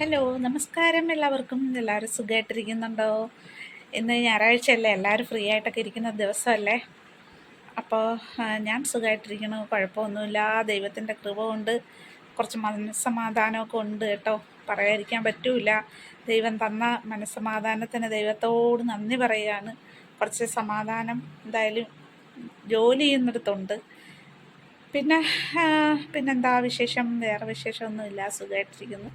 Hello നമസ്കാരം എല്ലാവർക്കും. എല്ലാവരും സുഖമായിട്ടിരിക്കുന്നുണ്ടോ ഇന്ന് ഞായറാഴ്ച അല്ലേ എല്ലാവരും ഫ്രീ ആയിട്ടൊക്കെ ഇരിക്കുന്ന ദിവസമല്ലേ? അപ്പോൾ ഞാൻ സുഖമായിട്ടിരിക്കണു കുഴപ്പമൊന്നുമില്ല. ദൈവത്തിന്റെ കൃപ കൊണ്ട് കുറച്ച് മനസ്സമാധാനമൊക്കെ ഉണ്ട് കേട്ടോ. പറയാതിരിക്കാൻ പറ്റൂല. ദൈവം തന്ന മനസ്സമാധാനത്തിന് ദൈവത്തോട് നന്ദി പറയുകയാണ്. കുറച്ച് സമാധാനം എന്തായാലും ജോലി ചെയ്യുന്നിടത്തുണ്ട്. പിന്നെ പിന്നെന്താ വിശേഷം? വേറെ വിശേഷമൊന്നുമില്ല. സുഖമായിട്ടിരിക്കുന്നു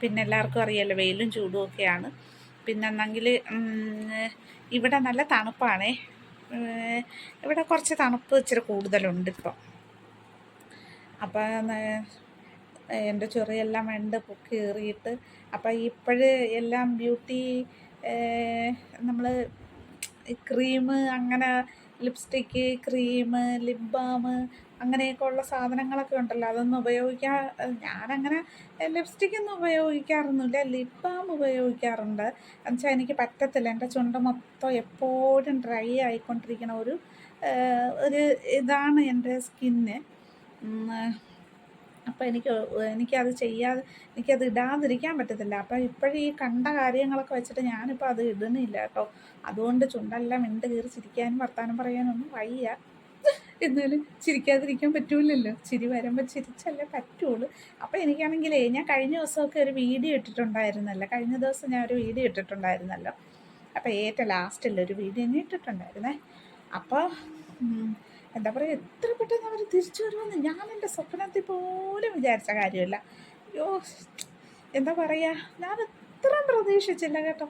പിന്നെ എല്ലാവർക്കും അറിയാലോ വെയിലും ചൂടും ഒക്കെയാണ്. പിന്നെ എന്നെങ്കിൽ ഇവിടെ നല്ല തണുപ്പാണേ. ഇവിടെ കുറച്ച് തണുപ്പ് ഇച്ചിരി കൂടുതലുണ്ട് ഇപ്പം. അപ്പം എന്റെ ചൊറിയെല്ലാം വെണ്ട് പൊക്കി ഏറിയിട്ട് അപ്പം ഇപ്പോഴ് എല്ലാം ബ്യൂട്ടി നമ്മൾ ക്രീം അങ്ങനെ ലിപ്സ്റ്റിക്ക് ക്രീം ലിപ് ബാം അങ്ങനെയൊക്കെ ഉള്ള സാധനങ്ങളൊക്കെ ഉണ്ടല്ലോ. അതൊന്നും ഉപയോഗിക്കാൻ ഞാനങ്ങനെ ലിപ്സ്റ്റിക്കൊന്നും ഉപയോഗിക്കാറൊന്നുമില്ല. ലിപ് ബാം ഉപയോഗിക്കാറുണ്ട്. എന്നുവെച്ചാൽ എനിക്ക് പറ്റത്തില്ല. എന്റെ ചുണ്ട് മൊത്തം എപ്പോഴും ഡ്രൈ ആയിക്കൊണ്ടിരിക്കുന്ന ഒരു ഒരു ഇതാണ് എന്റെ സ്കിന്ന്. അപ്പോൾ എനിക്ക് എനിക്കത് ചെയ്യാതെ എനിക്കത് ഇടാതിരിക്കാൻ പറ്റത്തില്ല. അപ്പോൾ ഇപ്പോഴും ഈ കണ്ട കാര്യങ്ങളൊക്കെ വെച്ചിട്ട് ഞാനിപ്പോൾ അത് ഇടുന്നില്ല കേട്ടോ. അതുകൊണ്ട് ചുണ്ടെല്ലാം ഇണ്ട് കീറി ചിരിക്കാനും വർത്താനം പറയാനൊന്നും വയ്യ. എന്നാലും ചിരിക്കാതിരിക്കാൻ പറ്റൂലല്ലോ. ചിരി വരുമ്പോൾ ചിരിച്ചല്ലേ പറ്റുള്ളൂ അപ്പോൾ എനിക്കാണെങ്കിലേ ഞാൻ കഴിഞ്ഞ ദിവസമൊക്കെ ഒരു വീഡിയോ ഇട്ടിട്ടുണ്ടായിരുന്നല്ലോ. കഴിഞ്ഞ ദിവസം ഞാൻ ഒരു വീഡിയോ ഇട്ടിട്ടുണ്ടായിരുന്നല്ലോ. അപ്പോൾ ഏറ്റവും ലാസ്റ്റിലൊരു വീഡിയോ ഞാൻ ഇട്ടിട്ടുണ്ടായിരുന്നേ. അപ്പോൾ എന്താ പറയുക എത്ര പെട്ടെന്ന് അവർ തിരിച്ചു വരുമെന്ന് ഞാൻ എന്റെ സ്വപ്നത്തിൽ പോലും വിചാരിച്ച കാര്യമല്ല. അയ്യോ എന്താ പറയുക ഞാൻ ഇത്രയും പ്രതീക്ഷിച്ചില്ല കേട്ടോ.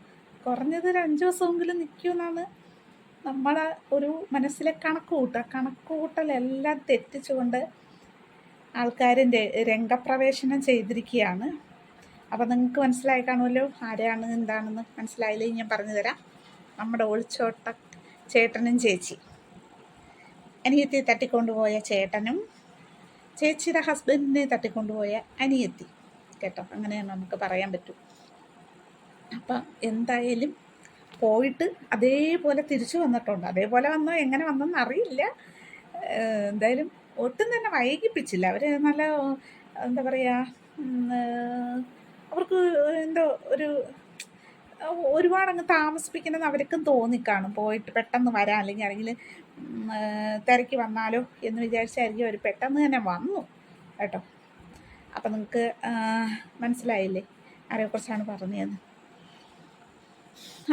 കുറഞ്ഞത് ഒരു അഞ്ച് ദിവസമെങ്കിലും നിൽക്കുമെന്നാണ് നമ്മളെ ഒരു മനസ്സിലെ കണക്ക് കൂട്ടുക കണക്ക് കൂട്ടലെല്ലാം തെറ്റിച്ചുകൊണ്ട് ആൾക്കാരിന്റെ രംഗപ്രവേശനം ചെയ്തിരിക്കുകയാണ്. അപ്പോൾ നിങ്ങൾക്ക് മനസ്സിലായി കാണുമല്ലോ ആരാണ് എന്താണെന്ന് മനസ്സിലായില്ലെങ്കിൽ ഞാൻ പറഞ്ഞു തരാം. നമ്മുടെ ഒളിച്ചോട്ട ചേട്ടനും ചേച്ചി. അനിയത്തി തട്ടിക്കൊണ്ടുപോയ ചേട്ടനും ചേച്ചിയുടെ ഹസ്ബൻഡിനെ തട്ടിക്കൊണ്ടുപോയ അനിയത്തി. കേട്ടോ അങ്ങനെയാണ് നമുക്ക് പറയാൻ പറ്റും. അപ്പം എന്തായാലും പോയിട്ട് അതേപോലെ തിരിച്ചു വന്നിട്ടുണ്ട്. അതേപോലെ വന്നോ എങ്ങനെ വന്നെന്ന് അറിയില്ല. എന്തായാലും ഒട്ടും തന്നെ വൈകിപ്പിച്ചില്ല. അവർ നല്ല എന്താ പറയുക അവർക്ക് എന്തോ ഒരു ഒരുപാടങ്ങ് താമസിപ്പിക്കണമെന്ന് അവർക്കും തോന്നിക്കാണും. പോയിട്ട് പെട്ടെന്ന് വരാം. അല്ലെങ്കിൽ അല്ലെങ്കിൽ തിരക്കി വന്നാലോ എന്ന് വിചാരിച്ചായിരിക്കും അവർ പെട്ടെന്ന് തന്നെ വന്നു. കേട്ടോ? അപ്പം നിങ്ങൾക്ക് മനസ്സിലായില്ലേ ആരെക്കുറിച്ചാണ് പറഞ്ഞതെന്ന്?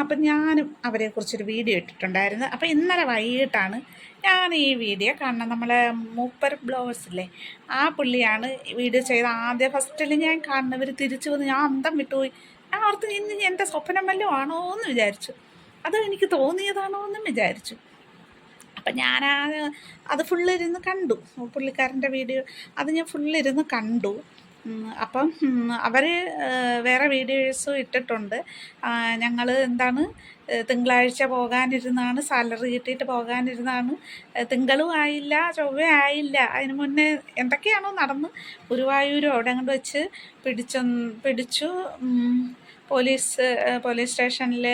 അപ്പം ഞാനും അവരെക്കുറിച്ചൊരു വീഡിയോ ഇട്ടിട്ടുണ്ടായിരുന്നു. അപ്പം ഇന്നലെ വൈകിട്ടാണ് ഞാൻ ഈ വീഡിയോ കാണണം നമ്മളെ മൂപ്പർ ബ്ലൗസ് ഇല്ലേ ആ പുള്ളിയാണ് വീഡിയോ ചെയ്ത ആദ്യം ഫസ്റ്റിൽ ഞാൻ കാണുന്നവർ തിരിച്ചു വന്ന് ഞാൻ അന്തം വിട്ടുപോയി. ഞാൻ ഓർത്ത് ഇന്ന് എന്റെ സ്വപ്നം വല്ലതും ആണോ എന്ന് വിചാരിച്ചു. അത് എനിക്ക് തോന്നിയതാണോ എന്നും വിചാരിച്ചു. അപ്പം ഞാൻ അത് ഫുള്ളിരുന്ന് കണ്ടു. പുള്ളിക്കാരന്റെ വീഡിയോ അത് ഞാൻ ഫുള്ളിരുന്ന് കണ്ടു. അപ്പം അവർ വേറെ വീഡിയോസും ഇട്ടിട്ടുണ്ട്. ഞങ്ങൾ എന്താണ് തിങ്കളാഴ്ച പോകാനിരുന്നാണ് സാലറി കിട്ടിയിട്ട് പോകാനിരുന്നാണ്. തിങ്കളും ആയില്ല ചൊവ്വ ആയില്ല. അതിന് മുന്നേ എന്തൊക്കെയാണോ നടന്ന് ഗുരുവായൂരും അവിടെ അങ്ങോട്ട് വെച്ച് പിടിച്ചു പിടിച്ചു പോലീസ് പോലീസ് സ്റ്റേഷനിൽ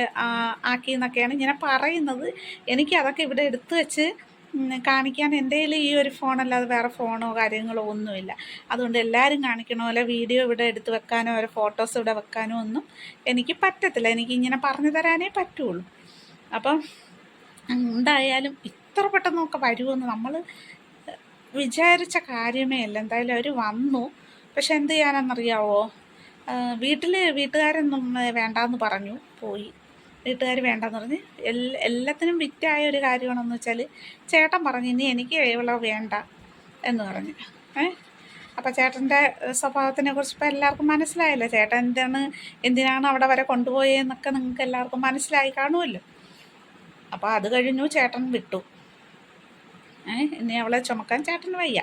ആക്കി എന്നൊക്കെയാണ് ഇങ്ങനെ പറയുന്നത്. എനിക്ക് അതൊക്കെ ഇവിടെ എടുത്തു വെച്ച് കാണിക്കാൻ എന്റെ ഈ ഒരു ഫോണല്ലാതെ വേറെ ഫോണോ കാര്യങ്ങളോ ഒന്നുമില്ല. അതുകൊണ്ട് എല്ലാവരും കാണിക്കണ പോലെ വീഡിയോ ഇവിടെ എടുത്ത് വെക്കാനോ ഓരോ ഫോട്ടോസ് ഇവിടെ വെക്കാനോ ഒന്നും എനിക്ക് പറ്റത്തില്ല. എനിക്ക് ഇങ്ങനെ പറഞ്ഞു തരാനേ പറ്റുള്ളൂ. അപ്പം എന്തായാലും ഇത്ര പെട്ടെന്നൊക്കെ വരുമെന്ന് നമ്മൾ വിചാരിച്ച കാര്യമേ അല്ല. എന്തായാലും അവർ വന്നു. പക്ഷെ എന്ത് ചെയ്യാനെന്നറിയാവോ? വീട്ടിൽ വീട്ടുകാരൊന്നും വേണ്ടാന്ന് പറഞ്ഞു. പോയി. വീട്ടുകാർ വേണ്ടെന്ന് പറഞ്ഞ് എല്ലാ എല്ലാത്തിനും വിറ്റായ ഒരു കാര്യമാണെന്ന് വെച്ചാൽ ചേട്ടൻ പറഞ്ഞു ഇനി എനിക്ക് ഇവിടെ വേണ്ട എന്ന് പറഞ്ഞു. ഏ? അപ്പം ചേട്ടന്റെ സ്വഭാവത്തിനെ കുറിച്ച് ഇപ്പം എല്ലാവർക്കും മനസ്സിലായല്ലോ. ചേട്ടൻ എന്താണ് എന്തിനാണ് അവിടെ വരെ കൊണ്ടുപോയതെന്നൊക്കെ നിങ്ങൾക്ക് എല്ലാവർക്കും മനസ്സിലായി കാണുമല്ലോ. അപ്പോൾ അത് കഴിഞ്ഞു ചേട്ടൻ വിട്ടു. ഇനി അവളെ ചുമക്കാൻ ചേട്ടന് വയ്യ.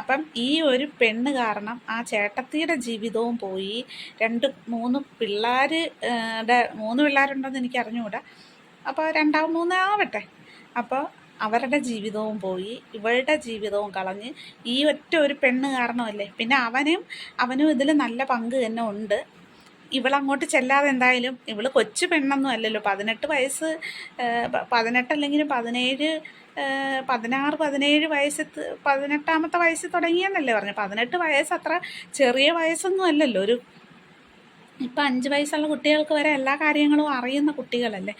അപ്പം ഈ ഒരു പെണ്ണ് കാരണം ആ ചേട്ടത്തിയുടെ ജീവിതവും പോയി. രണ്ട് മൂന്ന് പിള്ളേർ മൂന്ന് പിള്ളേരുണ്ടെന്ന് എനിക്ക് അറിഞ്ഞുകൂടാ. അപ്പോൾ രണ്ടാം മൂന്നാവട്ടെ അപ്പോൾ അവരുടെ ജീവിതവും പോയി. ഇവളുടെ ജീവിതവും കളഞ്ഞ് ഈ ഒറ്റ ഒരു പെണ്ണ് കാരണമല്ലേ? പിന്നെ അവനും അവനും ഇതിൽ നല്ല പങ്ക് തന്നെ ഉണ്ട്. ഇവളങ്ങോട്ട് ചെല്ലാതെ എന്തായാലും ഇവൾ കൊച്ചു പെണ്ണൊന്നും അല്ലല്ലോ. പതിനെട്ട് വയസ്സ് പതിനെട്ടല്ലെങ്കിലും പതിനേഴ് പതിനാറ് പതിനേഴ് വയസ്സ് പതിനെട്ടാമത്തെ വയസ്സിൽ തുടങ്ങിയെന്നല്ലേ പറഞ്ഞു. പതിനെട്ട് വയസ്സ് അത്ര ചെറിയ വയസ്സൊന്നും അല്ലല്ലോ. ഒരു ഇപ്പം അഞ്ച് വയസ്സുള്ള കുട്ടികൾക്ക് വരെ എല്ലാ കാര്യങ്ങളും അറിയുന്ന കുട്ടികളല്ലേ.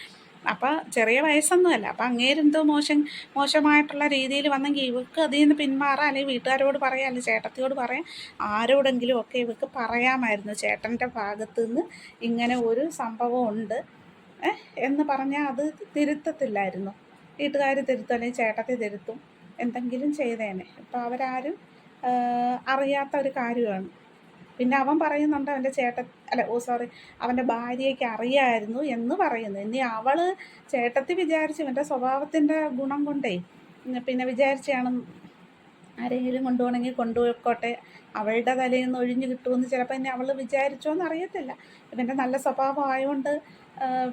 അപ്പോൾ ചെറിയ വയസ്സൊന്നുമല്ല അപ്പം അങ്ങേരെന്തോ മോശം മോശമായിട്ടുള്ള രീതിയിൽ വന്നെങ്കിൽ ഇവക്ക് അതിൽ നിന്ന് പിന്മാറാം അല്ലെങ്കിൽ വീട്ടുകാരോട് പറയാം അല്ലെങ്കിൽ ചേട്ടത്തിയോട് പറയാം. ആരോടെങ്കിലും ഒക്കെ ഇവക്ക് പറയാമായിരുന്നു ചേട്ടന്റെ ഭാഗത്ത് നിന്ന് ഇങ്ങനെ ഒരു സംഭവം ഉണ്ട്. എന്ന് പറഞ്ഞാൽ അത് തിരുത്തത്തില്ലായിരുന്നു. വീട്ടുകാർ തിരുത്തും അല്ലെങ്കിൽ ചേട്ടത്തി തിരുത്തും എന്തെങ്കിലും ചെയ്തേനെ. അപ്പോൾ അവരാരും അറിയാത്ത ഒരു കാര്യമാണ്. പിന്നെ അവൻ പറയുന്നുണ്ട് അവന്റെ ചേട്ടൻ അല്ല ഓ സോറി അവന്റെ ഭാര്യയ്ക്ക് അറിയായിരുന്നു എന്ന് പറയുന്നു. ഇനി അവൾ ചേട്ടത്തി വിചാരിച്ചു ഇവന്റെ സ്വഭാവത്തിന്റെ ഗുണം കൊണ്ടേ പിന്നെ വിചാരിച്ചാണ് ആരെങ്കിലും കൊണ്ടുപോകണമെങ്കിൽ കൊണ്ടുപോയിക്കോട്ടെ അവളുടെ തലയിൽ നിന്ന് ഒഴിഞ്ഞു കിട്ടുമെന്ന് ചിലപ്പോൾ ഇനി അവൾ വിചാരിച്ചോന്ന് അറിയത്തില്ല. ഇവന്റെ നല്ല സ്വഭാവം ആയതുകൊണ്ട്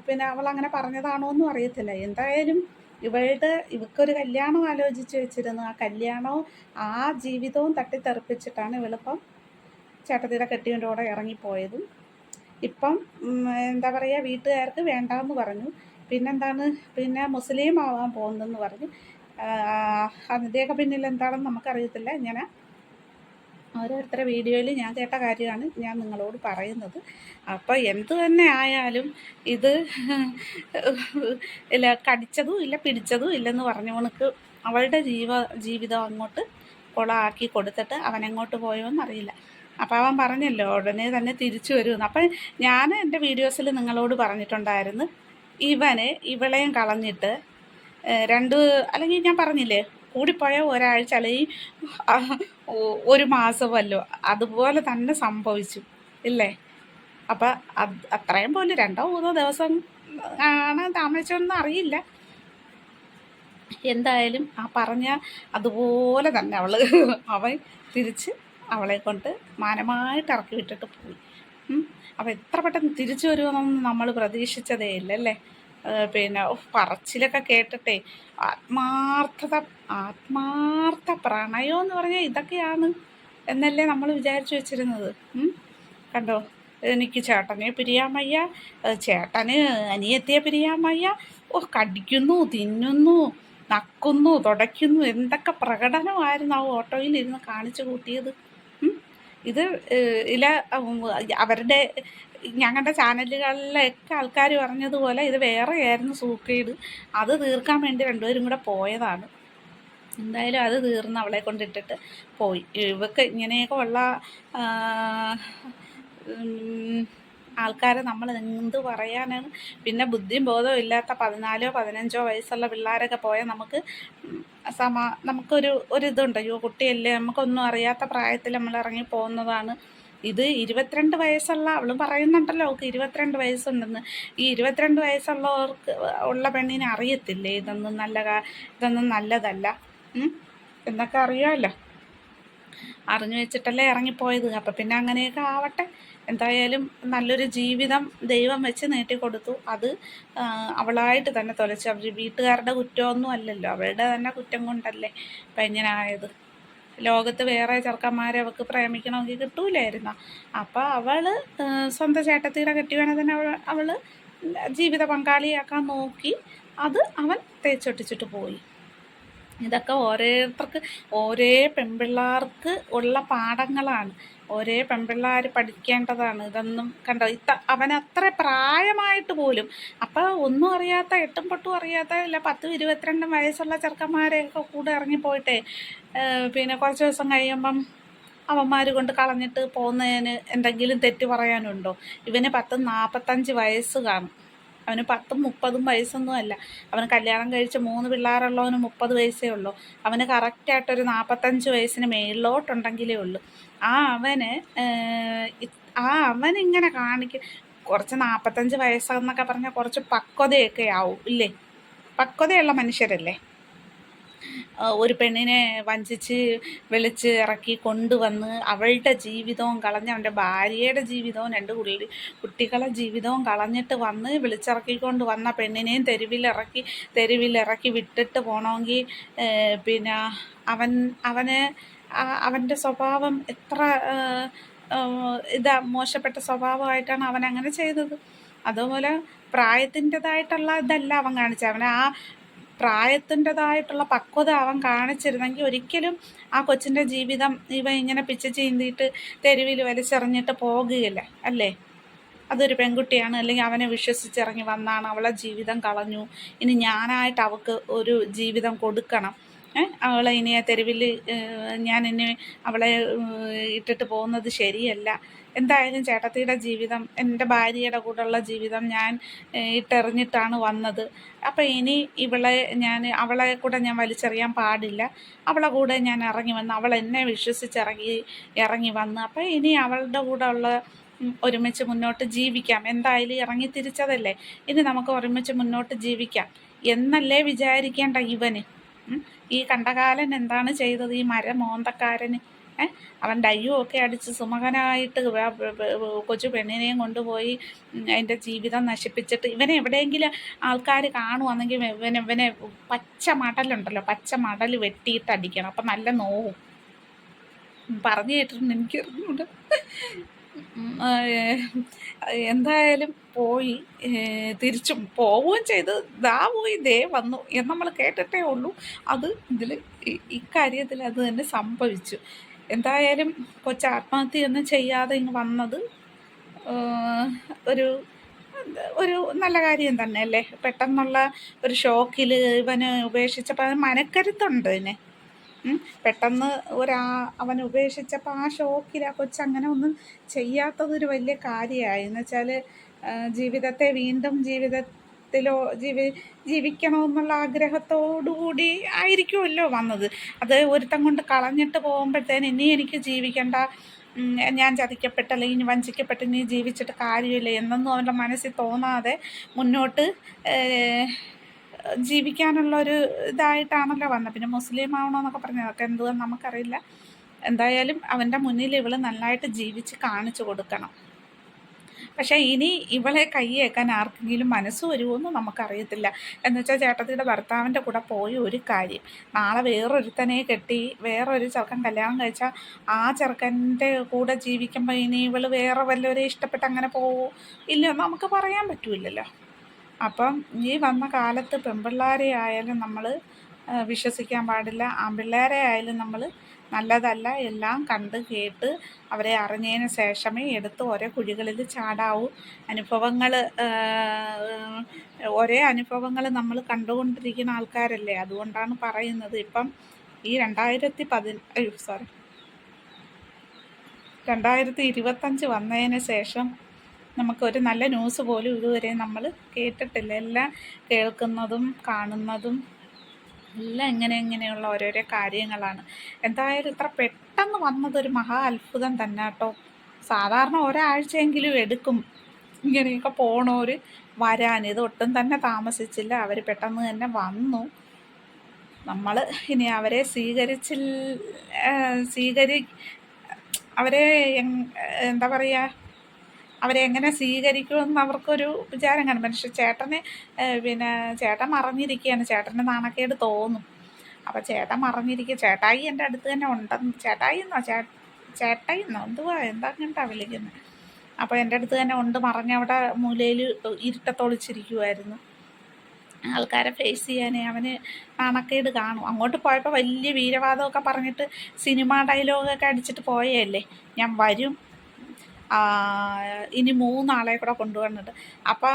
പിന്നെ അവൾ അങ്ങനെ പറഞ്ഞതാണോ എന്നും അറിയത്തില്ല. എന്തായാലും ഇവളുടെ ഇവക്കൊരു കല്യാണം ആലോചിച്ച് വെച്ചിരുന്നു. ആ കല്യാണവും ആ ജീവിതവും തട്ടിത്തെറിപ്പിച്ചിട്ടാണ് ഇവളിപ്പം ചേട്ടത്തിയുടെ കെട്ടിയുടെ കൂടെ ഇറങ്ങിപ്പോയതും. ഇപ്പം എന്താ പറയുക വീട്ടുകാർക്ക് വേണ്ടാന്ന് പറഞ്ഞു. പിന്നെന്താണ്? പിന്നെ മുസ്ലിം ആവാൻ പോകുന്നെന്ന് പറഞ്ഞു. അതിന്റെയൊക്കെ പിന്നിൽ എന്താണെന്ന് നമുക്കറിയത്തില്ല. ഇങ്ങനെ ഓരോരുത്തരുടെ വീഡിയോയിൽ ഞാൻ കേട്ട കാര്യമാണ് ഞാൻ നിങ്ങളോട് പറയുന്നത്. അപ്പോൾ എന്തു തന്നെ ആയാലും ഇത് ഇല്ല കടിച്ചതും ഇല്ല പിടിച്ചതും ഇല്ലെന്ന് പറഞ്ഞു കണക്ക് അവളുടെ ജീവ ജീവിതം അങ്ങോട്ട് കുളമാക്കി കൊടുത്തിട്ട് അവൻ എങ്ങോട്ട് പോയോന്ന് അറിയില്ല. അപ്പോൾ അവൻ പറഞ്ഞല്ലോ ഉടനെ തന്നെ തിരിച്ചു വരുമെന്ന്. അപ്പം ഞാൻ എന്റെ വീഡിയോസിൽ നിങ്ങളോട് പറഞ്ഞിട്ടുണ്ടായിരുന്നു ഇവനെ ഇവളെയും കളഞ്ഞിട്ട് രണ്ട് അല്ലെങ്കിൽ ഞാൻ പറഞ്ഞില്ലേ കൂടിപ്പോയ ഒരാഴ്ച അല്ലെങ്കിൽ ഒരു മാസമല്ലോ അതുപോലെ തന്നെ സംഭവിച്ചു ഇല്ലേ? അപ്പം അത് അത്രയും പോലും രണ്ടോ മൂന്നോ ദിവസം ആണ് താമസിച്ചതെന്ന് അറിയില്ല. എന്തായാലും ആ പറഞ്ഞ അതുപോലെ തന്നെ അവൾ അവൻ തിരിച്ച് അവളെ കൊണ്ട് മാനമായിട്ട് ഇറക്കി വിട്ടിട്ട് പോയി. അപ്പം അപ്പോൾ എത്ര പെട്ടെന്ന് തിരിച്ചു വരുമെന്നൊന്നും നമ്മൾ പ്രതീക്ഷിച്ചതേ ഇല്ല അല്ലേ? ഏഹ് പിന്നെ പറച്ചിലൊക്കെ കേട്ടിട്ടെ ആത്മാർത്ഥത ആത്മാർത്ഥ പ്രണയം എന്ന് പറഞ്ഞാൽ ഇതൊക്കെയാണ് എന്നല്ലേ നമ്മൾ വിചാരിച്ചു വെച്ചിരുന്നത്. കണ്ടോ? എനിക്ക് ചേട്ടനെ ഏഹ് ചേട്ടന് അനിയത്തിയെ പിരിയാൻ വയ്യ. ഓ കടിക്കുന്നു തിന്നുന്നു നക്കുന്നു തുടയ്ക്കുന്നു. എന്തൊക്കെ പ്രകടനമായിരുന്നു ആ ഓട്ടോയിൽ ഇരുന്ന് കാണിച്ചു കൂട്ടിയത്. ഇത് ഇല അവരുടെ ഞങ്ങളുടെ ചാനലുകളിലൊക്കെ ആൾക്കാർ പറഞ്ഞതുപോലെ ഇത് വേറെയായിരുന്നു സൂക്കേട്. അത് തീർക്കാൻ വേണ്ടി രണ്ടുപേരും കൂടെ പോയതാണ്. എന്തായാലും അത് തീർന്ന് അവളെ കൊണ്ടിട്ടിട്ട് പോയി. ഇവക്ക് ഇങ്ങനെയൊക്കെ ഉള്ള ആൾക്കാരെ നമ്മൾ എന്ത് പറയാനാണ്? പിന്നെ ബുദ്ധിയും ബോധവും ഇല്ലാത്ത പതിനാലോ പതിനഞ്ചോ വയസ്സുള്ള പിള്ളേരൊക്കെ പോയാൽ നമുക്ക് സമാ നമുക്കൊരു ഒരു ഇതുണ്ട്. അയ്യോ കുട്ടിയല്ലേ നമുക്കൊന്നും അറിയാത്ത പ്രായത്തിൽ നമ്മൾ ഇറങ്ങി പോകുന്നതാണ്. ഇത് ഇരുപത്തിരണ്ട് വയസ്സുള്ള അവൾ പറയുന്നുണ്ടല്ലോ അവൾക്ക് ഇരുപത്തിരണ്ട് വയസ്സുണ്ടെന്ന്. ഈ ഇരുപത്തിരണ്ട് വയസ്സുള്ളവർക്ക് ഉള്ള പെണ്ണിനെ അറിയത്തില്ലേ? ഇതൊന്നും നല്ല ഇതൊന്നും നല്ലതല്ല? എന്നൊക്കെ അറിയാമല്ലോ അറിഞ്ഞു വെച്ചിട്ടല്ലേ ഇറങ്ങിപ്പോയത്. അപ്പം പിന്നെ അങ്ങനെയൊക്കെ ആവട്ടെ. എന്തായാലും നല്ലൊരു ജീവിതം ദൈവം വെച്ച് നീട്ടിക്കൊടുത്തു അത് അവളായിട്ട് തന്നെ തുലച്ചു. അവർ വീട്ടുകാരുടെ കുറ്റമൊന്നും അല്ലല്ലോ. അവളുടെ തന്നെ കുറ്റം കൊണ്ടല്ലേ ആയത് ലോകത്ത് വേറെ ചെറുക്കന്മാരെ അവൾക്ക് പ്രേമിക്കണമെങ്കിൽ കിട്ടൂലായിരുന്നു? അപ്പോൾ അവൾ സ്വന്തം ചേട്ടത്തിയുടെ കെട്ടിയവനെ തന്നെ അവൾ അവൾ ജീവിത പങ്കാളിയാക്കാൻ നോക്കി അത് അവൻ തേച്ചൊട്ടിച്ചിട്ട് പോയി. ഇതൊക്കെ ഓരോരുത്തർക്ക് ഓരോ പെൺപിള്ളേർക്ക് ഉള്ള പാഠങ്ങളാണ്. ഒരേ പെൺപിള്ളേർ പഠിക്കേണ്ടതാണ്. ഇതൊന്നും കണ്ടോ ഇത്ത അവൻ അത്ര പ്രായമായിട്ട് പോലും അപ്പോൾ ഒന്നും അറിയാത്ത എട്ടും പൊട്ടും അറിയാത്ത ഇല്ല പത്തും ഇരുപത്തിരണ്ടും വയസ്സുള്ള ചെറുക്കന്മാരെയൊക്കെ കൂടെ ഇറങ്ങിപ്പോയിട്ടേ പിന്നെ കുറച്ച് ദിവസം കഴിയുമ്പം അവന്മാർ കൊണ്ട് കളഞ്ഞിട്ട് പോകുന്നതിന് എന്തെങ്കിലും തെറ്റ് പറയാനുണ്ടോ? ഇവന് പത്ത് നാൽപ്പത്തഞ്ച് വയസ്സ് കാണും. അവന് പത്തും മുപ്പതും വയസ്സൊന്നും അല്ല. അവന് കല്യാണം കഴിച്ച് മൂന്ന് പിള്ളേരുള്ളവന് മുപ്പത് വയസ്സേ ഉള്ളൂ. അവന് കറക്റ്റായിട്ടൊരു നാൽപ്പത്തഞ്ച് വയസ്സിന് മേളിലോട്ടുണ്ടെങ്കിലേ ഉള്ളൂ. ആ അവന് ആ അവൻ കാണിക്കും കുറച്ച് നാൽപ്പത്തഞ്ച് വയസ്സെന്നൊക്കെ പറഞ്ഞാൽ കുറച്ച് പക്വതയൊക്കെ ആവും ഇല്ലേ? പക്വതയുള്ള മനുഷ്യരല്ലേ? ഒരു പെണ്ണിനെ വഞ്ചിച്ച് വിളിച്ച് ഇറക്കി കൊണ്ടുവന്ന് അവളുടെ ജീവിതവും കളഞ്ഞ് അവന്റെ ഭാര്യയുടെ ജീവിതവും രണ്ട് കുട്ടി കുട്ടികളെ ജീവിതവും കളഞ്ഞിട്ട് വന്ന് വിളിച്ചിറക്കിക്കൊണ്ട് വന്ന പെണ്ണിനെയും തെരുവിലിറക്കി തെരുവിലിറക്കി വിട്ടിട്ട് പോകണമെങ്കിൽ പിന്നെ അവൻ അവനെ അവന്റെ സ്വഭാവം എത്ര ഇതാ മോശപ്പെട്ട സ്വഭാവമായിട്ടാണ് അവൻ അങ്ങനെ ചെയ്തത്. അതുപോലെ പ്രായത്തിന്റെതായിട്ടുള്ള ഇതല്ല അവൻ കാണിച്ചത്. അവനെ ആ പ്രായത്തിന്റെതായിട്ടുള്ള പക്വത അവൻ കാണിച്ചിരുന്നെങ്കിൽ ഒരിക്കലും ആ കൊച്ചിന്റെ ജീവിതം ഇവ ഇങ്ങനെ പിച്ച് ചീന്തിയിട്ട് തെരുവിൽ വലിച്ചെറിഞ്ഞിട്ട് പോകുകയില്ല അല്ലേ? അതൊരു പെൺകുട്ടിയാണ് അല്ലെങ്കിൽ അവനെ വിശ്വസിച്ചിറങ്ങി വന്നാണ് അവളെ ജീവിതം കളഞ്ഞു. ഇനി ഞാനായിട്ട് അവൾക്ക് ഒരു ജീവിതം കൊടുക്കണം. അവളെ ഇനി ആ തെരുവിൽ ഞാൻ ഇനി അവളെ ഇട്ടിട്ട് പോകുന്നത് ശരിയല്ല. എന്തായാലും ചേട്ടത്തിയുടെ ജീവിതം എന്റെ ഭാര്യയുടെ കൂടെയുള്ള ജീവിതം ഞാൻ ഇട്ടെറിഞ്ഞിട്ടാണ് വന്നത്. അപ്പോൾ ഇനി ഇവളെ ഞാൻ അവളെ കൂടെ ഞാൻ വലിച്ചെറിയാൻ പാടില്ല. അവളെ കൂടെ ഞാൻ ഇറങ്ങി വന്ന് അവൾ എന്നെ വിശ്വസിച്ചിറങ്ങി ഇറങ്ങി വന്നു. അപ്പോൾ ഇനി അവളുടെ കൂടെ ഉള്ള ഒരുമിച്ച് മുന്നോട്ട് ജീവിക്കാം. എന്തായാലും ഇറങ്ങി തിരിച്ചതല്ലേ? ഇനി നമുക്ക് ഒരുമിച്ച് മുന്നോട്ട് ജീവിക്കാം. എന്നല്ലേ വിചാരിക്കേണ്ട ഇവന്. ഈ കണ്ടകാലൻ എന്താണ് ചെയ്തത്? ഈ മര മോന്തക്കാരന് അവൻ ഡയ്യും ഒക്കെ അടിച്ച് സുമകനായിട്ട് കൊച്ചു പെണ്ണിനെയും കൊണ്ടുപോയി അതിന്റെ ജീവിതം നശിപ്പിച്ചിട്ട് ഇവനെ എവിടെയെങ്കിലും ആൾക്കാർ കാണുവാണെങ്കിൽ ഇവനെ ഇവനെ പച്ച മടലുണ്ടല്ലോ പച്ച മടൽ വെട്ടിയിട്ട് അടിക്കണം. അപ്പം നല്ല നോവും. പറഞ്ഞു കേട്ടിട്ടുണ്ട് എനിക്കറിഞ്ഞൂടെ. എന്തായാലും പോയി തിരിച്ചും പോവുകയും ചെയ്ത്. ദാ പോയി ദേ വന്നു എന്ന് നമ്മൾ കേട്ടിട്ടേ ഉള്ളൂ. അത് ഇതിൽ ഇക്കാര്യത്തിൽ അത് തന്നെ സംഭവിച്ചു. എന്തായാലും കൊച്ചു ആത്മഹത്യയൊന്നും ചെയ്യാതെ ഇങ്ങ് വന്നത് ഒരു ഒരു നല്ല കാര്യം തന്നെ അല്ലേ? പെട്ടെന്നുള്ള ഒരു ഷോക്കിൽ ഇവന് ഉപേക്ഷിച്ചപ്പോൾ അത് മനക്കരുത്തുണ്ട് ഇതിന്. പെട്ടെന്ന് ഒരാ അവൻ ഉപേക്ഷിച്ചപ്പോൾ ആ ഷോക്കിൽ കൊച്ചങ്ങനെ ഒന്നും ചെയ്യാത്തതൊരു വലിയ കാര്യമായി. എന്ന് വെച്ചാൽ ജീവിതത്തെ വീണ്ടും ജീവിതത്തിലോ ജീവി ജീവിക്കണമെന്നുള്ള ആഗ്രഹത്തോടുകൂടി ആയിരിക്കുമല്ലോ വന്നത്. അത് ഒരുത്തം കൊണ്ട് കളഞ്ഞിട്ട് പോകുമ്പോഴത്തേന് ഇനി എനിക്ക് ജീവിക്കേണ്ട ഞാൻ ചതിക്കപ്പെട്ട അല്ലെങ്കിൽ വഞ്ചിക്കപ്പെട്ട് ഇനി ജീവിച്ചിട്ട് കാര്യമില്ല എന്നൊന്നും അവന്റെ മനസ്സിൽ തോന്നാതെ മുന്നോട്ട് ജീവിക്കാനുള്ള ഒരു ഇതായിട്ടാണല്ലോ വന്നത്. പിന്നെ മുസ്ലിം ആവണോ എന്നൊക്കെ പറഞ്ഞു അതൊക്കെ എന്തുവാന്ന് നമുക്കറിയില്ല. എന്തായാലും അവന്റെ മുന്നിൽ ഇവൾ നന്നായിട്ട് ജീവിച്ച് കാണിച്ചു കൊടുക്കണം. പക്ഷേ ഇനി ഇവളെ കൈയേക്കാൻ ആർക്കെങ്കിലും മനസ്സ് നമുക്കറിയത്തില്ല. എന്ന് വെച്ചാൽ ചേട്ടത്തിയുടെ ഭർത്താവിന്റെ കൂടെ പോയി ഒരു കാര്യം. നാളെ വേറൊരുത്തനെ കെട്ടി വേറൊരു ചെറുക്കൻ കല്യാണം കഴിച്ചാൽ ആ ചെറുക്കന്റെ കൂടെ ജീവിക്കുമ്പോൾ ഇനി ഇവൾ വേറെ വല്ലവരെ ഇഷ്ടപ്പെട്ട് അങ്ങനെ പോവോ? ഇല്ല നമുക്ക് പറയാൻ പറ്റൂലല്ലോ അപ്പം ഈ വന്ന കാലത്ത് പെൺപിള്ളേരെ ആയാലും നമ്മൾ വിശ്വസിക്കാൻ പാടില്ല. ആൺപിള്ളേരെ ആയാലും നമ്മൾ നല്ലതല്ല. എല്ലാം കണ്ട് കേട്ട് അവരെ അറിഞ്ഞതിന് ശേഷമേ എടുത്ത് ഓരോ കുഴികളിൽ ചാടാവൂ. അനുഭവങ്ങൾ ഒരേ അനുഭവങ്ങൾ നമ്മൾ കണ്ടുകൊണ്ടിരിക്കുന്ന ആൾക്കാരല്ലേ? അതുകൊണ്ടാണ് പറയുന്നത്. ഇപ്പം ഈ രണ്ടായിരത്തി പതി സോറി രണ്ടായിരത്തി ഇരുപത്തഞ്ച് വന്നതിന് ശേഷം നമുക്കൊരു നല്ല ന്യൂസ് പോലും ഇതുവരെ നമ്മൾ കേട്ടിട്ടില്ല. എല്ലാം കേൾക്കുന്നതും കാണുന്നതും എല്ലാം ഇങ്ങനെ ഇങ്ങനെയുള്ള ഓരോരോ കാര്യങ്ങളാണ്. എന്തായാലും ഇത്ര പെട്ടെന്ന് വന്നതൊരു മഹാ അത്ഭുതം തന്നെ കേട്ടോ. സാധാരണ ഒരാഴ്ചയെങ്കിലും എടുക്കും. ഇങ്ങനെയൊക്കെ പോണോർ വരാൻ. ഇത് ഒട്ടും തന്നെ താമസിച്ചില്ല. അവർ പെട്ടെന്ന് തന്നെ വന്നു. നമ്മൾ ഇനി അവരെ സ്വീകരിച്ചിൽ സ്വീകരി അവരെ എന്താ പറയുക അവരെ എങ്ങനെ സ്വീകരിക്കുമെന്ന് അവർക്കൊരു വിചാരം കാണും. പക്ഷെ ചേട്ടന് പിന്നെ ചേട്ടൻ മറഞ്ഞിരിക്കുകയാണ്. ചേട്ടന്റെ നാണക്കേട് തോന്നും. അപ്പോൾ ചേട്ടൻ മറഞ്ഞിരിക്കുക ചേട്ടായി എന്റെ അടുത്ത് തന്നെ ഉണ്ടെന്ന്. ചേട്ടായി എന്നോ ചേ ചേട്ടായി എന്നോ എന്തുവാ? എന്താ കണ്ടാ വിളിക്കുന്നത് അപ്പോൾ എന്റെ അടുത്ത് തന്നെ ഉണ്ട് മറഞ്ഞവിടെ മൂലയിൽ ഇരുട്ടത്തൊളിച്ചിരിക്കുമായിരുന്നു ആൾക്കാരെ ഫേസ് ചെയ്യാനേ അവന് നാണക്കേട് കാണും. അങ്ങോട്ട് പോയപ്പോൾ വലിയ വീരവാദമൊക്കെ പറഞ്ഞിട്ട് സിനിമ ഡയലോഗൊക്കെ അടിച്ചിട്ട് പോയല്ലേ ഞാൻ വരും. ഇനി മൂന്നാളെ കൂടെ കൊണ്ടുവന്നിട്ട് അപ്പോൾ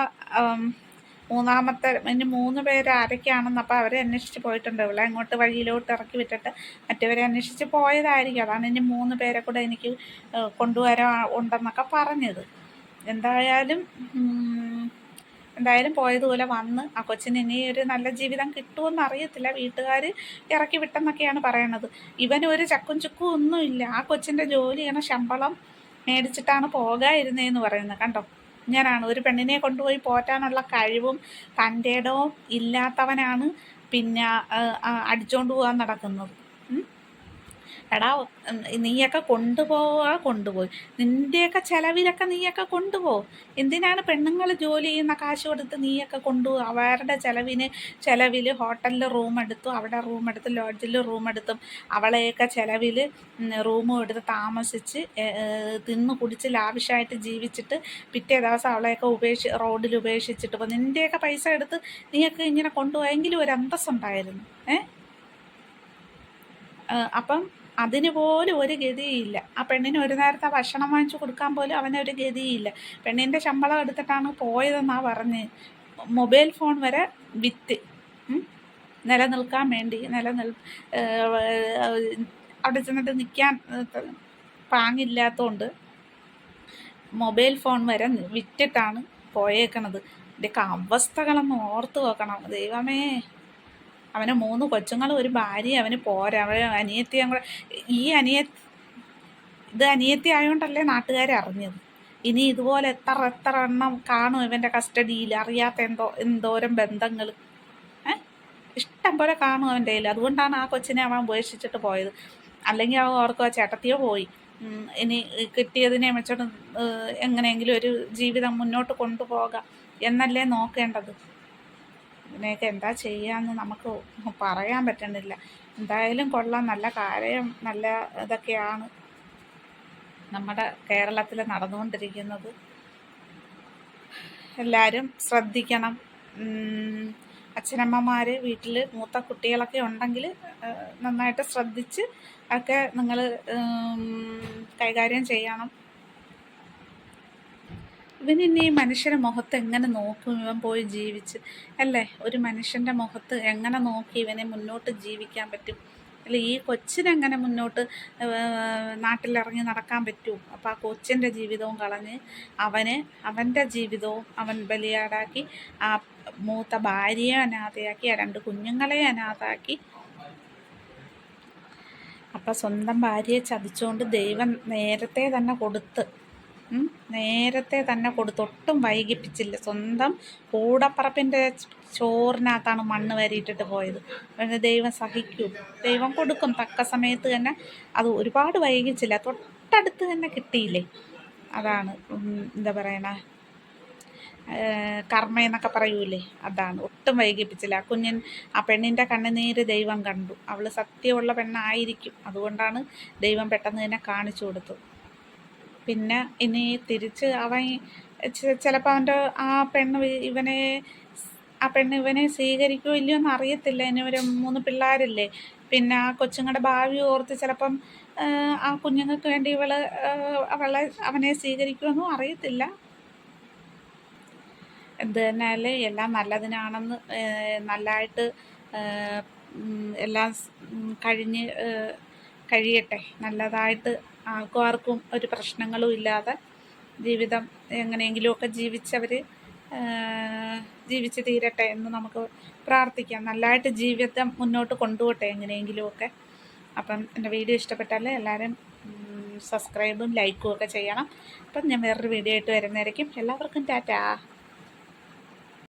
മൂന്നാമത്തെ ഇനി മൂന്ന് പേര് ആരൊക്കെയാണെന്ന് അപ്പോൾ അവരെ അന്വേഷിച്ച് പോയിട്ടുണ്ട്. ഇവിടെ അങ്ങോട്ട് വഴിയിലോട്ട് ഇറക്കി വിട്ടിട്ട് മറ്റവരെ അന്വേഷിച്ച് പോയതായിരിക്കും. അതാണ് ഇനി മൂന്ന് പേരെ കൂടെ എനിക്ക് കൊണ്ടുവരാ കൊണ്ടുവരാൻ ഉണ്ടെന്നൊക്കെ പറഞ്ഞത്. എന്തായാലും എന്തായാലും പോയതുപോലെ വന്ന് ആ കൊച്ചിന് ഇനി ഒരു നല്ല ജീവിതം കിട്ടുമെന്ന് അറിയത്തില്ല. വീട്ടുകാർ ഇറക്കി വിട്ടെന്നൊക്കെയാണ് പറയണത്. ഇവനൊരു ചക്കും ചുക്കും ഒന്നുമില്ല. ആ കൊച്ചിന്റെ ജോലി ചെയ്യണ ശമ്പളം മേടിച്ചിട്ടാണ് പോകാതിരുന്നതെന്ന് പറയുന്നത്. കണ്ടോ? ഞാനാണ് ഒരു പെണ്ണിനെ കൊണ്ടുപോയി പോറ്റാനുള്ള കഴിവും തന്റെ ഇടവും ഇല്ലാത്തവനാണ് പിന്നെ അടിച്ചോണ്ട് പോകാൻ നടക്കുന്നത്. എടാ നീയൊക്കെ കൊണ്ടുപോവാ കൊണ്ടുപോയി. നിന്റെയൊക്കെ ചിലവിലൊക്കെ നീയൊക്കെ കൊണ്ടുപോകും എന്തിനാണ് പെണ്ണുങ്ങൾ ജോലി ചെയ്യുന്ന കാശ് കൊടുത്ത് നീയൊക്കെ കൊണ്ടുപോകും അവരുടെ ചിലവിന് ചിലവിൽ ഹോട്ടലിൽ റൂം എടുത്തു അവിടെ റൂം എടുത്ത് ലോഡ്ജിൽ റൂം എടുത്തും അവളെയൊക്കെ ചിലവിൽ റൂമും എടുത്ത് താമസിച്ച് തിന്ന് കുടിച്ച് ലാവിഷായിട്ട് ജീവിച്ചിട്ട് പിറ്റേ ദിവസം അവളെയൊക്കെ ഉപേക്ഷി റോഡിൽ ഉപേക്ഷിച്ചിട്ട് പോകും നിന്റെയൊക്കെ പൈസ എടുത്ത് നീയൊക്കെ ഇങ്ങനെ കൊണ്ടുപോയെങ്കിലും ഒരു അന്തസ്സുണ്ടായിരുന്നു. ഏ, അപ്പം അതിന് പോലും ഒരു ഗതിയില്ല. ആ പെണ്ണിന് ഒരു നേരത്തെ ഭക്ഷണം വാങ്ങിച്ചു കൊടുക്കാൻ പോലും അവനൊരു ഗതിയില്ല. പെണ്ണിന്റെ ശമ്പളം എടുത്തിട്ടാണ് പോയതെന്നാണ് പറഞ്ഞ് മൊബൈൽ ഫോൺ വരെ വിറ്റ്. നിലനിൽക്കാൻ വേണ്ടി നിലനിൽ അവിടെ ചെന്നിട്ട് നിൽക്കാൻ പാങ്ങില്ലാത്തതുകൊണ്ട് മൊബൈൽ ഫോൺ വരെ വിറ്റിട്ടാണ് പോയേക്കണത്. ഇതൊക്കെ അവസ്ഥകളൊന്ന് ഓർത്ത് നോക്കണം. ദൈവമേ. അവന് മൂന്ന് കൊച്ചുങ്ങളും ഒരു ഭാര്യ അവന് പോരാ. അവന് അനിയത്തിയും കൂടെ ഈ അനിയ ഇത് അനിയത്തി ആയതുകൊണ്ടല്ലേ നാട്ടുകാർ അറിഞ്ഞത്? ഇനി ഇതുപോലെ എത്ര എത്ര എണ്ണം കാണും ഇവന്റെ കസ്റ്റഡിയിൽ? അറിയാത്ത എന്തോ എന്തോരം ബന്ധങ്ങൾ ഇഷ്ടം പോലെ കാണും അവന്റെ കയ്യിൽ അതുകൊണ്ടാണ് ആ കൊച്ചിനെ അവൻ ഉപേക്ഷിച്ചിട്ട് പോയത്. അല്ലെങ്കിൽ അവൻ ഓർക്കുക ചേട്ടത്തിയോ പോയി. ഇനി കിട്ടിയതിനെ വെച്ചോണ്ട് എങ്ങനെയെങ്കിലും ഒരു ജീവിതം മുന്നോട്ട് കൊണ്ടുപോകാം എന്നല്ലേ നോക്കേണ്ടത്. ഇതിനെയൊക്കെ എന്താ ചെയ്യാന്ന് നമുക്ക് പറയാൻ പറ്റണില്ല. എന്തായാലും കൊള്ളാം. നല്ല കാര്യം നല്ല ഇതൊക്കെയാണ് നമ്മുടെ കേരളത്തിൽ നടന്നുകൊണ്ടിരിക്കുന്നത്. എല്ലാവരും ശ്രദ്ധിക്കണം. അച്ഛനമ്മമാർ വീട്ടിൽ മൂത്ത കുട്ടികളൊക്കെ ഉണ്ടെങ്കിൽ നന്നായിട്ട് ശ്രദ്ധിച്ച് ഒക്കെ നിങ്ങൾ കൈകാര്യം ചെയ്യണം. ഇവനിനി ഈ മനുഷ്യന്റെ മുഖത്ത് എങ്ങനെ നോക്കും? ഇവൻ പോയി ജീവിച്ച്. അല്ലേ? ഒരു മനുഷ്യന്റെ മുഖത്ത് എങ്ങനെ നോക്കി ഇവനെ മുന്നോട്ട് ജീവിക്കാൻ പറ്റും? അല്ല? ഈ കൊച്ചിനെങ്ങനെ മുന്നോട്ട് നാട്ടിലിറങ്ങി നടക്കാൻ പറ്റും? അപ്പം ആ കൊച്ചിന്റെ ജീവിതവും കളഞ്ഞ് അവന് അവന്റെ ജീവിതവും അവൻ ബലിയാടാക്കി ആ മൂത്ത ഭാര്യയെ അനാഥയാക്കി ആ രണ്ട് കുഞ്ഞുങ്ങളെ അനാഥാക്കി. അപ്പം സ്വന്തം ഭാര്യയെ ചതിച്ചുകൊണ്ട് ദൈവം നേരത്തെ തന്നെ കൊടുത്ത് നേരത്തെ തന്നെ കൊടുത്തൊട്ടും വൈകിപ്പിച്ചില്ല. സ്വന്തം കൂടപ്പറപ്പിന്റെ ചോറിനകത്താണ് മണ്ണ് വരിയിട്ടിട്ട് പോയത്. പിന്നെ ദൈവം സഹിക്കും. ദൈവം കൊടുക്കും. തക്ക സമയത്ത് തന്നെ അത് ഒരുപാട് വൈകിച്ചില്ല. തൊട്ടടുത്ത് തന്നെ കിട്ടിയില്ലേ? അതാണ് എന്താ പറയണ? കർമ്മ എന്നൊക്കെ പറയൂലേ? അതാണ്. ഒട്ടും വൈകിപ്പിച്ചില്ല. ആ കുഞ്ഞൻ ആ പെണ്ണിന്റെ കണ്ണുനീര് ദൈവം കണ്ടു. അവൾ സത്യമുള്ള പെണ്ണായിരിക്കും. അതുകൊണ്ടാണ് ദൈവം പെട്ടെന്ന് തന്നെ കാണിച്ചു കൊടുത്തത്. പിന്നെ ഇനി തിരിച്ച് അവൻ ചിലപ്പോൾ അവന്റെ ആ പെണ്ണ് ഇവനെ ആ പെണ്ണ് ഇവനെ സ്വീകരിക്കുമോ ഇല്ലയോ എന്ന് അറിയത്തില്ല ഇനി ഒരു മൂന്ന് പിള്ളേരില്ലേ. പിന്നെ ആ കൊച്ചുങ്ങളുടെ ഭാവി ഓർത്ത് ചിലപ്പം ആ, കുഞ്ഞുങ്ങൾക്ക് വേണ്ടി ഇവൾ അവളെ അവനെ സ്വീകരിക്കുമെന്നും അറിയത്തില്ല. എന്ത് എല്ലാം നല്ലതിനാണെന്ന് നല്ലതായിട്ട് എല്ലാം കഴിഞ്ഞ് കഴിയട്ടെ. നല്ലതായിട്ട് ആർക്കും ആർക്കും ഒരു പ്രശ്നങ്ങളും ഇല്ലാതെ ജീവിതം എങ്ങനെയെങ്കിലുമൊക്കെ ജീവിച്ചവർ ജീവിച്ച് തീരട്ടെ എന്ന് നമുക്ക് പ്രാർത്ഥിക്കാം. നല്ലതായിട്ട് ജീവിതം മുന്നോട്ട് കൊണ്ടുപോട്ടെ എങ്ങനെയെങ്കിലുമൊക്കെ. അപ്പം എന്റെ വീഡിയോ ഇഷ്ടപ്പെട്ടാൽ എല്ലാവരും സബ്സ്ക്രൈബും ലൈക്കും ഒക്കെ ചെയ്യണം. അപ്പം ഞാൻ വേറൊരു വീഡിയോ ആയിട്ട് വരുന്നതായിരിക്കും. എല്ലാവർക്കും ടാറ്റാ.